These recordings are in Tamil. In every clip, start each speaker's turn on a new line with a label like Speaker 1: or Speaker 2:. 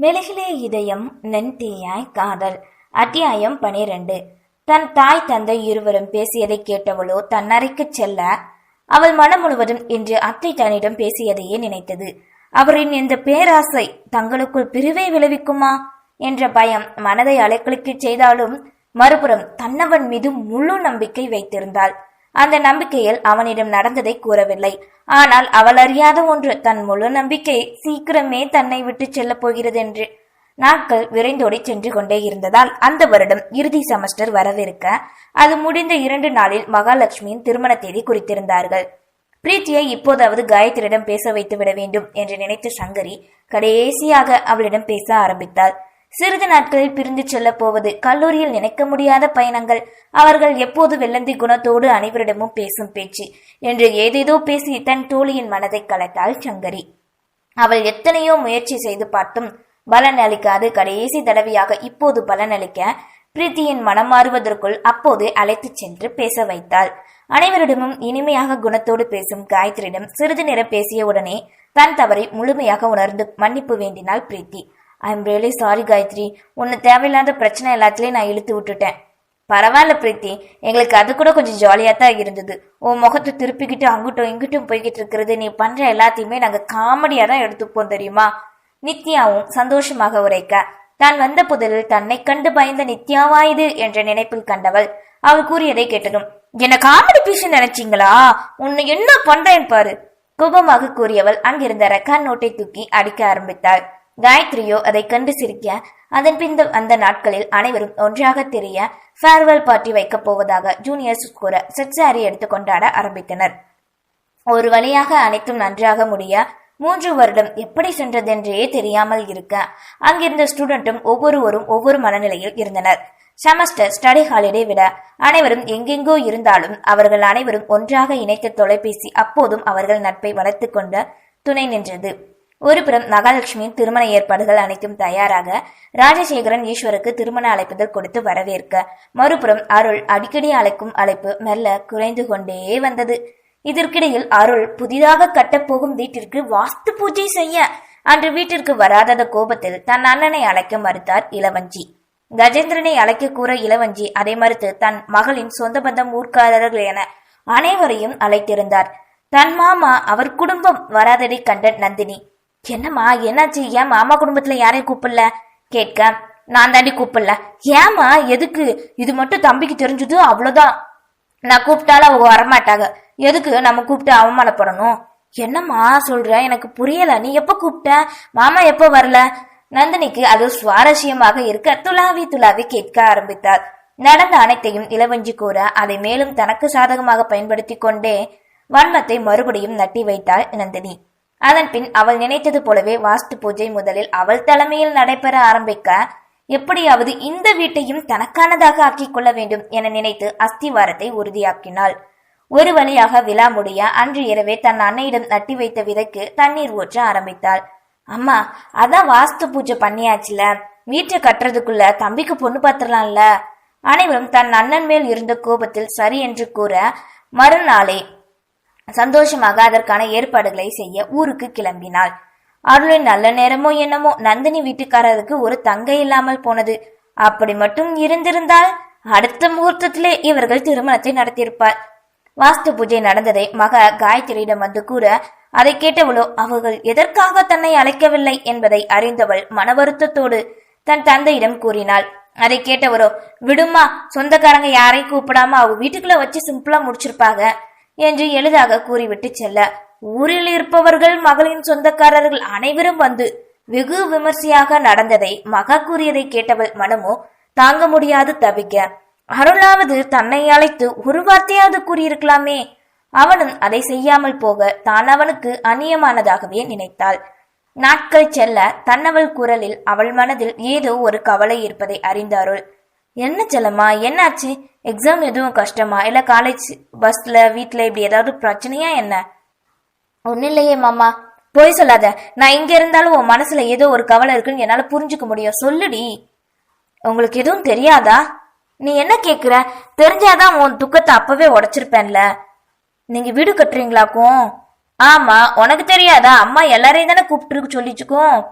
Speaker 1: மெழுகிலே இதயம் நென்தீயாய் காதல். அத்தியாயம் பனிரெண்டு. தன் தாய் தந்தை இருவரும் பேசியதை கேட்டவளோ தன் அறைக்குச் செல்ல அவள் மனம் முழுவதும் இன்று அத்தை தன்னிடம் பேசியதையே நினைத்தது. அவரின் இந்த பேராசை தங்களுக்குள் பிரிவை விளைவிக்குமா என்ற பயம் மனதை அலைக்கழிக்கச் செய்தாலும் மறுபுறம் தன்னவன் மீது முழு நம்பிக்கை வைத்திருந்தாள். அந்த நம்பிக்கையில் அவனிடம் நடந்ததை கூறவில்லை. ஆனால் அவள் அறியாத ஒன்று தன் முழு நம்பிக்கை சீக்கிரமே தன்னை விட்டு செல்லப் போகிறது என்று. நாட்கள் விரைந்தோடி சென்று கொண்டே இருந்ததால் அந்த வருடம் இறுதி செமஸ்டர் வரவிருக்க அது முடிந்த இரண்டு நாளில் மகாலட்சுமியின் திருமண தேதி குறித்திருந்தார்கள். பிரீத்தியை இப்போதாவது காயத்ரியிடம் பேச வைத்து விட வேண்டும் என்று நினைத்த சங்கரி கடைசியாக அவளிடம் பேச ஆரம்பித்தாள். சிறிது நாட்களில் பிரிந்து செல்லப் போவது கல்லூரியில் நினைக்க முடியாத பயணங்கள். அவர்கள் எப்போது வெள்ளந்தி குணத்தோடு அனைவரிடமும் பேசும் பேச்சு என்று ஏதேதோ பேசி தன் தோழியின் மனதை கலைத்தாள் சங்கரி. அவள் எத்தனையோ முயற்சி செய்து பார்த்தும் பலன் அளிக்காது. கடைசி தடவையாக இப்போது பலனளிக்க பிரீத்தியின் மனம் மாறுவதற்குள் அப்போது அழைத்துச் சென்று பேச வைத்தாள். அனைவரிடமும் இனிமையாக குணத்தோடு பேசும் காயத்ரியிடம் சிறிது நேரம் பேசிய உடனே தன் தவறை முழுமையாக உணர்ந்து மன்னிப்பு வேண்டினாள் Preethi. I am really sorry Gayathri உன்னை தேவையில்லாத பிரச்சனை எல்லாத்துலேயும் நான் இழுத்து விட்டுட்டேன். பரவாயில்ல பிரீத்தி. எங்களுக்கு அது கூட கொஞ்சம் ஜாலியாக தான் இருந்தது. உன் முகத்தை திருப்பிக்கிட்டு அங்கிட்டும் இங்கிட்டும் போய்கிட்டு இருக்கிறது நீ பண்ணுற எல்லாத்தையுமே நாங்கள் காமெடியாக தான் எடுத்துப்போம் தெரியுமா? நித்யாவும் சந்தோஷமாக உரைக்க தான் வந்த புதலில் தன்னை கண்டு பயந்த நித்யாவா இது? என்ற நினைப்பில் கண்டவள் அவள் கூறியதை கேட்டதும் என்ன காமெடி பீஸ் நினைச்சீங்களா? உன்னை என்ன பண்றேன் பாரு. கோபமாக கூறியவள் அங்கிருந்த ரெக்கார்ட் நோட்டை தூக்கி அடிக்க ஆரம்பித்தாள். காயத்ரியோ அதை கண்டு சிரிக்க அதன் பின் அந்த நாட்களில் அனைவரும் ஒன்றாக தெரிய ஃபேர்வெல் பார்ட்டி வைக்கப் போவதாக ஜூனியர்ஸ் கூற செட்சாரி எடுத்து கொண்டாட ஆரம்பித்தனர். ஒரு வழியாக அனைத்தும் நன்றாக முடிய மூன்று வருடம் எப்படி சென்றதென்றே தெரியாமல் இருக்க அங்கிருந்த ஸ்டூடெண்ட்டும் ஒவ்வொருவரும் ஒவ்வொரு மனநிலையில் இருந்தனர். செமஸ்டர் ஸ்டடி ஹாலிடே விட அனைவரும் எங்கெங்கோ இருந்தாலும் அவர்கள் அனைவரும் ஒன்றாக இணைத்த தொலைபேசி அப்போதும் அவர்கள் நட்பை வளர்த்து கொண்ட துணை நின்றது. ஒருபுறம் மகாலட்சுமியின் திருமண ஏற்பாடுகள் அனைத்தும் தயாராக ராஜசேகரன் ஈஸ்வருக்கு திருமண அழைப்புதல் கொடுத்து வரவேற்க. மறுபுறம் அருள் அடிக்கடி அழைக்கும் அழைப்பு மெல்ல குறைந்து கொண்டே வந்தது. இதற்கிடையில் அருள் புதிதாக கட்டப்போகும் வீட்டிற்கு வாஸ்து பூஜை செய்ய அன்று வீட்டிற்கு வராதத கோபத்தில் தன் அண்ணனை அழைக்க மறுத்தார் இளவஞ்சி. கஜேந்திரனை அழைக்க கூற இளவஞ்சி அதை மறுத்து தன் மகளின் சொந்த பந்தம் ஊர்க்காரர்கள் என அனைவரையும் அழைத்திருந்தார். தன் மாமா அவர் குடும்பம் வராததை கண்ட நந்தினி. என்னம்மா என்னாச்சு? ஏன் மாமா குடும்பத்துல யாரையும் கூப்பிடல? கேட்க நான் தாண்டி கூப்பிடல. ஏமா எதுக்கு? இது மட்டும் தம்பிக்கு தெரிஞ்சது அவ்வளவுதான். நான் கூப்பிட்டாலும் அவங்க வரமாட்டாங்க. எதுக்கு நம்ம கூப்பிட்டு அவமானப்படணும்? என்னம்மா சொல்ற? எனக்கு புரியல. நீ எப்ப கூப்பிட்ட? மாமா எப்ப வரல? நந்தினிக்கு அது சுவாரஸ்யமாக இருக்க துளாவி துளாவி கேட்க ஆரம்பித்தார் நடந்த அனைத்தையும் இளவஞ்சி கூற அதை மேலும் தனக்கு சாதகமாக பயன்படுத்தி கொண்டே வன்மத்தை மறுபடியும் நட்டி வைத்தாள் நந்தினி. அதன்பின் அவள் நினைத்தது போலவே வாஸ்து பூஜை முதலில் அவள் தலைமையில் நடைபெற ஆரம்பிக்க எப்படியாவது இந்த வீட்டையும் தனக்கானதாக ஆக்கிக் கொள்ள வேண்டும் என நினைத்து அஸ்திவாரத்தை உறுதியாக்கினாள். ஒரு வழியாக விழா முடிய அன்று இரவே தன் அன்னையிடம் நட்டி வைத்த விதைக்கு தண்ணீர் ஊற்ற ஆரம்பித்தாள். அம்மா அதான் வாஸ்து பூஜை பண்ணியாச்சுல. வீட்டை கட்டுறதுக்குள்ள தம்பிக்கு பொண்ணு பார்த்துடலாம்ல. அனைவரும் தன் அண்ணன் மேல் இருந்த கோபத்தில் சரி என்று கூற மறுநாளே சந்தோஷமாக அதற்கான ஏற்பாடுகளை செய்ய ஊருக்கு கிளம்பினாள். அருளின் நல்ல நேரமோ என்னமோ நந்தினி வீட்டுக்காரருக்கு ஒரு தங்கை இல்லாமல் போனது. அப்படி மட்டும் இருந்திருந்தால் அடுத்த முகூர்த்தத்திலே இவர்கள் திருமணத்தை நடத்தியிருப்பார். வாஸ்து பூஜை நடந்ததை மக காயத்ரியிடம் வந்து கூற அதை கேட்டவளோ அவர்கள் எதற்காக தன்னை அழைக்கவில்லை? என்பதை அறிந்தவள் மன வருத்தத்தோடு தன் தந்தையிடம் கூறினாள். அதை கேட்டவரோ விடுமா சொந்தக்காரங்க யாரையும் கூப்பிடாம அவ வீட்டுக்குள்ள வச்சு சிம்பிளா முடிச்சிருப்பாங்க. என்று எளிதாக கூறிவிட்டு செல்ல. ஊரில் இருப்பவர்கள் மகளின் சொந்தக்காரர்கள் அனைவரும் வந்து வெகு விமர்சையாக நடந்ததை மகா கூறியதை கேட்டவள் மனமோ தாங்க முடியாது தவிக்க. அருளாவது தன்னை அழைத்து ஒரு வார்த்தையாவது கூறியிருக்கலாமே. அவனும் அதை செய்யாமல் போக தான் அவனுக்கு அந்நியமானதாகவே நினைத்தாள். நாட்கள் செல்ல தன்னவள் குரலில் அவள் மனதில் ஏதோ ஒரு கவலை இருப்பதை அறிந்த அருள் என்ன செல்லம்மா என்னாச்சு? எக்ஸாம் எதுவும் கஷ்டமா? இல்லை காலேஜ் பஸ்ல வீட்டில் இப்படி ஏதாவது பிரச்சனையா என்ன? ஒன்றும் இல்லையே மாமா. போய் சொல்லாத. நான் இங்கே இருந்தாலும் உன் மனசில் ஏதோ ஒரு கவலை இருக்குன்னு என்னால் புரிஞ்சுக்க முடியும். சொல்லுடி. உங்களுக்கு எதுவும் தெரியாதா? நீ என்ன கேட்குற தெரிஞ்சாதான் உன் துக்கத்தை அப்பவே உடைச்சிருப்பேன்ல. நீங்க வீடு கட்டுறீங்களாக்கும் ஆமா. உனக்கு தெரியாதா? அம்மா எல்லாரையும் தானே கூப்பிட்டுருக்கு சொல்லிச்சுக்கும்.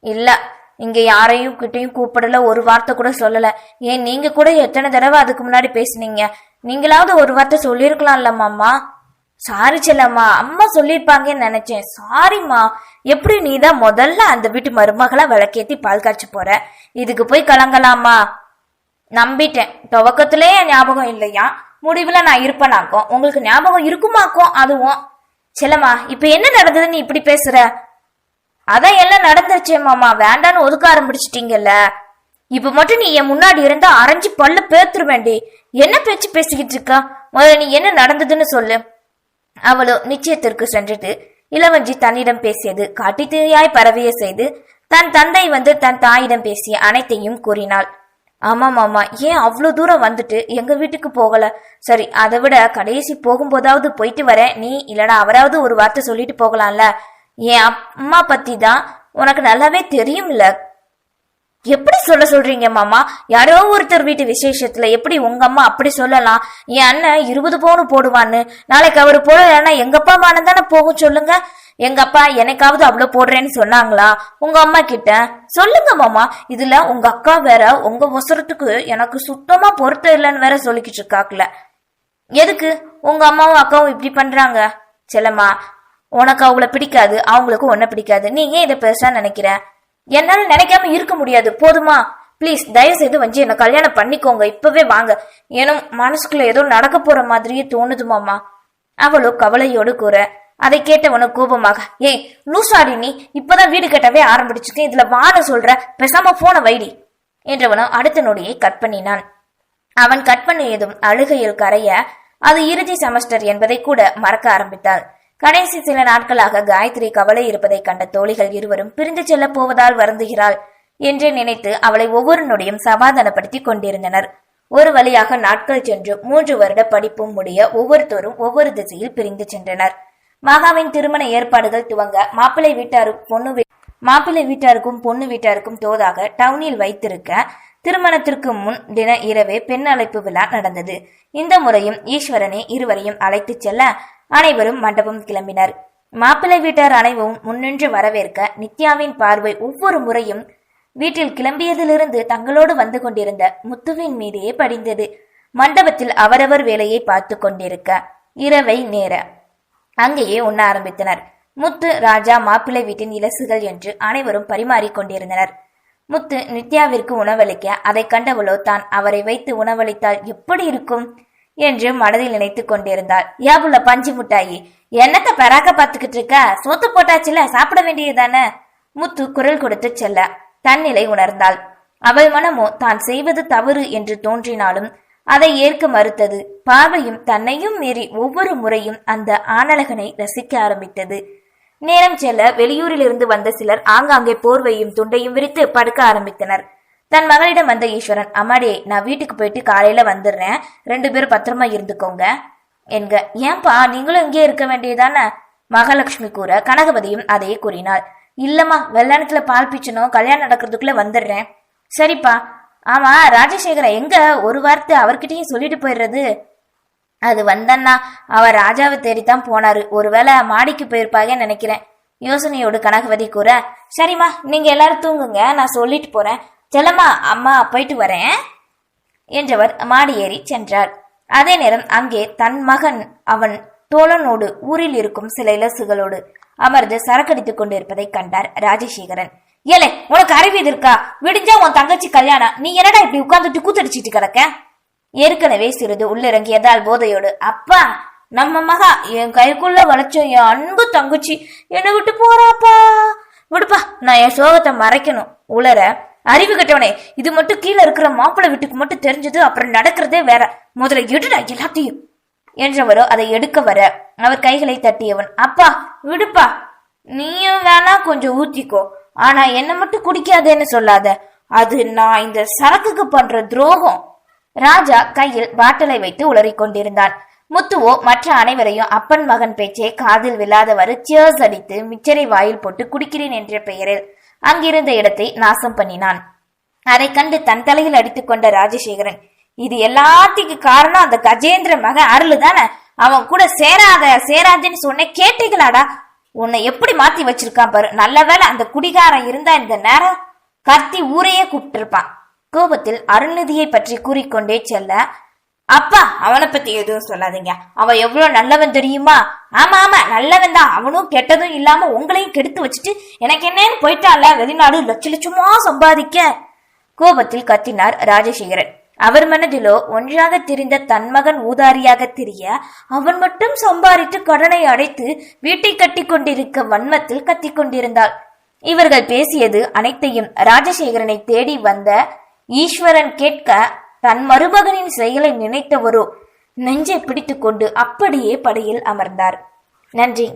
Speaker 1: இல்லை. இங்க யாரையும் கிட்டையும் கூப்பிடல ஒரு வார்த்தை கூட சொல்லல. ஏன் நீங்க கூட எத்தனை தடவை அதுக்கு முன்னாடி பேசுனீங்க? நீங்களாவது ஒரு வார்த்தை சொல்லியிருக்கலாம்ல மாமா? சாரி செல்லம்மா. அம்மா சொல்லியிருப்பாங்கன்னு நினைச்சேன். சாரிம்மா எப்படி நீ தான் முதல்ல அந்த வீட்டு மருமகளா விளக்கேத்தி பால் காய்ச்சி போற? இதுக்கு போய் கலங்கலாமா? நம்பிட்டேன். துவக்கத்திலே என் ஞாபகம் இல்லையா? முடிவுல நான் இருப்பேனாக்கும். உங்களுக்கு ஞாபகம் இருக்குமாக்கும் அதுவும். செல்லம்மா இப்ப என்ன நடந்ததுன்னு இப்படி பேசுற? அதான் எல்லாம் நடந்துருச்சே மாமா. வேண்டான்னு ஒதுக்க ஆரம்பிச்சிட்டீங்கல்ல இப்ப மட்டும் நீ என் முன்னாடி இருந்தா அரைஞ்சு பல்லு பேத்துருவேண்டி என்ன பேச்சு பேசிக்கிட்டு இருக்கா? முதல்ல நீ என்ன நடந்ததுன்னு சொல்லு. அவளோ நிச்சயத்திற்கு சென்றுட்டு இளவஞ்சி தன்னிடம் பேசியது காட்டித்தீயாய் பரவிய செய்து தன் தந்தை வந்து தன் தாயிடம் பேசிய அனைத்தையும் கூறினாள். ஆமா மாமா ஏன் அவ்வளோ தூரம் வந்துட்டு எங்க வீட்டுக்கு போகல? சரி அதை விட கடைசி போகும்போதாவது போயிட்டு வரேன். நீ இல்லனா அவராவது ஒரு வார்த்தை சொல்லிட்டு போகலாம்ல. என் அம்மா பத்தி தான் உனக்கு நல்லாவே தெரியும்ல. எப்படி சொல்ல சொல்றீங்க மாமா? யாரோ ஒருத்தர் வீட்டு விசேஷத்துல எப்படி உங்க அம்மா அப்படி சொல்லலாம்? என் அண்ணன் இருபது பவுனு போடுவான்னு. நாளைக்கு அவர் போடலன்னா எங்க அப்பா மானம் தானே போகும் சொல்லுங்க. எங்க அப்பா எனக்காவது அவ்வளவு போடுறேன்னு சொன்னாங்களா? உங்க அம்மா கிட்ட? சொல்லுங்க மாமா. இதுல உங்க அக்கா வேற உங்க ஒசரத்துக்கு எனக்கு சுத்தமா பொருத்தம் இல்லைன்னு வேற சொல்லிக்கிட்டு இருக்காக்குல. எதுக்கு? உங்க அம்மாவும் அக்காவும் இப்படி பண்றாங்க. செல்லம்மா உனக்கு அவங்கள பிடிக்காது அவங்களுக்கும் உன்னை பிடிக்காது. நீ ஏன் இதை பெருசா நினைக்கிற? என்னால நினைக்காம இருக்க முடியாது. போதுமா? ப்ளீஸ் தயவு செய்து வந்து என்ன கல்யாணம் பண்ணிக்கோங்க. இப்பவே வாங்க. ஏன்னா மனசுக்குள்ள ஏதோ நடக்க போற மாதிரியே தோணுதுமாமா அவளோ கவலையோடு கூற அதை கேட்டவனு கோபமாக ஏய் லூசாடி நீ. இப்பதான் வீடு கட்டவே ஆரம்பிச்சிருக்கேன் இதுல வாட சொல்ற. பெசாம போன வைடி. என்றவனும் அடுத்த நொடியை கட் பண்ணினான். அவன் கட் பண்ணியதும் அழுகையில் கரைய அது இறுதி செமஸ்டர் என்பதை கூட மறக்க ஆரம்பித்தாள். கடைசி சில நாட்களாக காயத்ரி கவலை இருப்பதை கண்ட தோழிகள் இருவரும் பிரிந்து செல்லப் போவதால் வருந்துகிறாள் என்று நினைத்து அவளை ஒவ்வொரு நொடியும் சமாதானப்படுத்தி கொண்டிருந்தனர். ஒரு வழியாக நாட்கள் சென்று மூன்று வருட படிப்பும் முடிய ஒவ்வொருத்தரும் ஒவ்வொரு திசையில் பிரிந்து சென்றனர். மகாவின் திருமண ஏற்பாடுகள் துவங்க மாப்பிள்ளை வீட்டாரும் பொண்ணு மாப்பிள்ளை வீட்டாருக்கும் பொண்ணு வீட்டாருக்கும் தோதாக டவுனில் வைத்திருக்க திருமணத்திற்கு முன் தின இரவே பெண் அழைப்பு விழா நடந்தது. இந்த முறையும் ஈஸ்வரனே இருவரையும் அழைத்துச் செல்ல அனைவரும் மண்டபம் கிளம்பினர். மாப்பிள்ளை வீட்டார் அனைவரும் முன்னின்று வரவேற்க நித்யாவின் பார்வை ஒவ்வொரு முறையும் வீட்டில் கிளம்பியதிலிருந்து தங்களோடு வந்து கொண்டிருந்த முத்துவின் மீதே படிந்தது. மண்டபத்தில் அவரவர் வேலையை பார்த்து கொண்டிருக்க இரவை நேர அங்கேயே உண்ண ஆரம்பித்தனர். முத்து ராஜா மாப்பிள்ளை வீட்டின் இலசுகள் என்று அனைவரும் பரிமாறிக் கொண்டிருந்தனர். முத்து நித்யாவிற்கு உணவளிக்க அதை கண்டவளோ தான் அவரை வைத்து உணவளித்தால் எப்படி இருக்கும்? என்று மனதில் நினைத்து கொண்டிருந்தாள். யாபுள்ள பஞ்சு முட்டாயி என்னத்த பராக்க பாத்துக்கிட்டு இருக்க? சோத்து போட்டாச்சுல சாப்பிட வேண்டியதுதானே? முத்து குரல் கொடுத்து செல்ல தன்னிலை உணர்ந்தாள். அவள் மனமோ தான் செய்வது தவறு என்று தோன்றினாலும் அதை ஏற்க மறுத்தது. பார்வையும் தன்னையும் மீறி ஒவ்வொரு முறையும் அந்த ஆணழகனை ரசிக்க ஆரம்பித்தது. நேரம் செல்ல வெளியூரிலிருந்து வந்த சிலர் ஆங்காங்கே போர்வையும் துண்டையும் விரித்து படுக்க ஆரம்பித்தனர். தன் மகளிடம் வந்த ஈஸ்வரன் அம்மாடி நான் வீட்டுக்கு போயிட்டு காலையில வந்துடுறேன். ரெண்டு பேரும் பத்திரமா இருந்துக்கோங்க. என்க ஏன்பா நீங்களும் இங்கே இருக்க வேண்டியதானே மகாலட்சுமி கூற கனகபதியும் அதையே கூறினாள். இல்லம்மா வெள்ளானத்துல பால் பிச்சனும் கல்யாணம் நடக்கிறதுக்குள்ள வந்துடுறேன். சரிப்பா. ஆமா ராஜசேகர எங்க? ஒரு வார்த்தை அவர்கிட்டயும் சொல்லிட்டு போயிடுறது. அது வந்தன்னா அவர் ராஜாவை தேடித்தான் போனாரு. ஒருவேளை மாடிக்கு போயிருப்பாங்கன்னு நினைக்கிறேன். யோசனையோடு கனகவதி கூற சரிம்மா நீங்க எல்லாரும் தூங்குங்க நான் சொல்லிட்டு போறேன். செல்லம்மா அம்மா போயிட்டு வரேன். என்றவர் மாடி ஏறி சென்றார். அதே நேரம் அங்கே தன் மகன் அவன் தோழனோடு ஊரில் இருக்கும் சில இலசுகளோடு அமர்ந்து சரக்கடித்துக் கொண்டிருப்பதை கண்டார் ராஜசேகரன். ஏலே உனக்கு அறிவு இருக்கா? விடிஞ்சா உன் தங்கச்சி கல்யாணம் நீ என்னடா இப்படி உட்கார்ந்துட்டு கூத்தடிச்சிட்டு கிடக்க? ஏற்கனவே சிறிது உள்ளிறங்கியதால் போதையோடு அப்பா நம்ம மகா என் கைக்குள்ள வளைச்ச என் அன்பு தங்கச்சி என்னை விட்டு போறாப்பா? விடுப்பா நான் என் சோகத்தை மறைக்கணும். உளர அறிவு கட்டவனே இது மட்டும் கீழே இருக்கிற மாப்பிள்ளை வீட்டுக்கு மட்டும் தெரிஞ்சது அப்புறம் நடக்கிறதே வேற. முதல்ல எடுடா எல்லாத்தையும். என்றவரோ அதை எடுக்க வர அவர் கைகளை தட்டியவன் அப்பா விடுப்பா. நீயும் வேணா கொஞ்சம் ஊத்திக்கோ. ஆனா என்ன மட்டும் குடிக்காதேன்னு சொல்லாத. அது நான் இந்த சரக்குக்கு பண்ற துரோகம். ராஜா கையில் பாட்டலை வைத்து உளறிக் கொண்டிருந்தான். முத்துவோ மற்ற அனைவரையும் அப்பன் மகன் பேச்சை காதில் விழாதவாறு சியர்ஸ் அடித்து மிச்சரை வாயில் போட்டு குடிக்கிறேன் என்ற பெயரில் அங்கிருந்த இடத்தை நாசம் பண்ணினான். அதை கண்டு தன் தலையில் அடித்துக் கொண்ட ராஜசேகரன் இது எல்லாத்துக்கும் காரணம் அந்த கஜேந்திர மகன் அருள் தானே அவன் கூட சேராத சேராதுன்னு சொன்ன கேட்டீங்களாடா உன்னை எப்படி மாத்தி வச்சிருக்கான் பாரு. நல்ல வேளை அந்த குடிகாரன் இருந்தா இந்த நேரம் கத்தி ஊரையே கூப்பிட்டிருப்பான். கோபத்தில் அருள்நிதியை பற்றி கூறிக்கொண்டே செல்ல அப்பா அவனை பத்தி எதுவும் சொல்லாதீங்க. அவன் எவ்வளவு நல்லவன் தெரியுமா? ஆமா ஆமா நல்லவன் தான். அவனும் கெட்டதும் இல்லாம உங்களையும் கெடுத்து வச்சுட்டு எனக்கு என்னன்னு போயிட்டான்ல? வெளிநாடு லட்ச லட்சமா சம்பாதிக்க? கோபத்தில் கத்தினார் ராஜசேகரன். அவர் மனதிலோ ஒன்றாக திரிந்த தன் மகன் ஊதாரியாக தெரிய அவன் மட்டும் சம்பாதித்து கடனை அடைத்து வீட்டை கட்டி கொண்டிருக்க வன்மத்தில் கத்திக் கொண்டிருந்தாள். இவர்கள் பேசியது அனைத்தையும் ராஜசேகரனை தேடி வந்த ஈஸ்வரன் கேட்க தன் மருமகனின் செயலை நினைத்தவரோ? நெஞ்சை பிடித்துக்கொண்டு அப்படியே படியில் அமர்ந்தார். நன்றி.